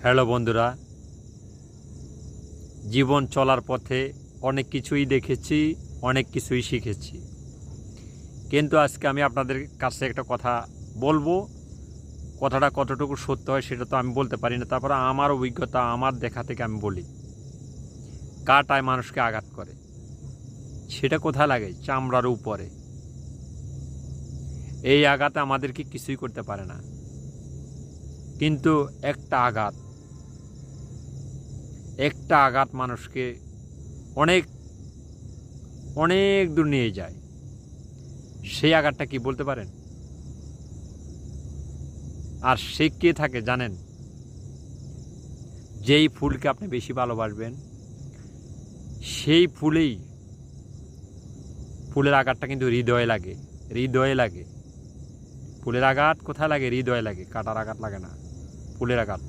Hello বন্ধুরা, জীবন চলার পথে অনেক কিছুই দেখেছি, অনেক কিছুই শিখেছি। কিন্তু আজকে আমি আপনাদের কাছে একটা কথা বলব। কথাটা কতটুকু সত্য হয় সেটা তো আমি বলতে পারি না। তারপরে আমার অভিজ্ঞতা, আমার দেখা থেকে আমি বলি। কাটায় মানুষকে আঘাত করে। সেটা কোথায় লাগে? চামড়ার উপরে। এই আঘাতে আমাদেরকে কিছুই করতে পারে না। কিন্তু একটা আঘাত একটা আঘাত মানুষকে অনেক অনেক দূর নিয়ে যায়। সেই আঘাতটা কি বলতে পারেন? আর সে কে থাকে জানেন? যেই ফুলকে আপনি বেশি ভালোবাসবেন, সেই ফুলেই ফুলের আঘাতটা কিন্তু হৃদয়ে লাগে হৃদয়ে লাগে। ফুলের আঘাত কোথায় লাগে? হৃদয়ে লাগে। কাটার আঘাত লাগে না। ফুলের আঘাত।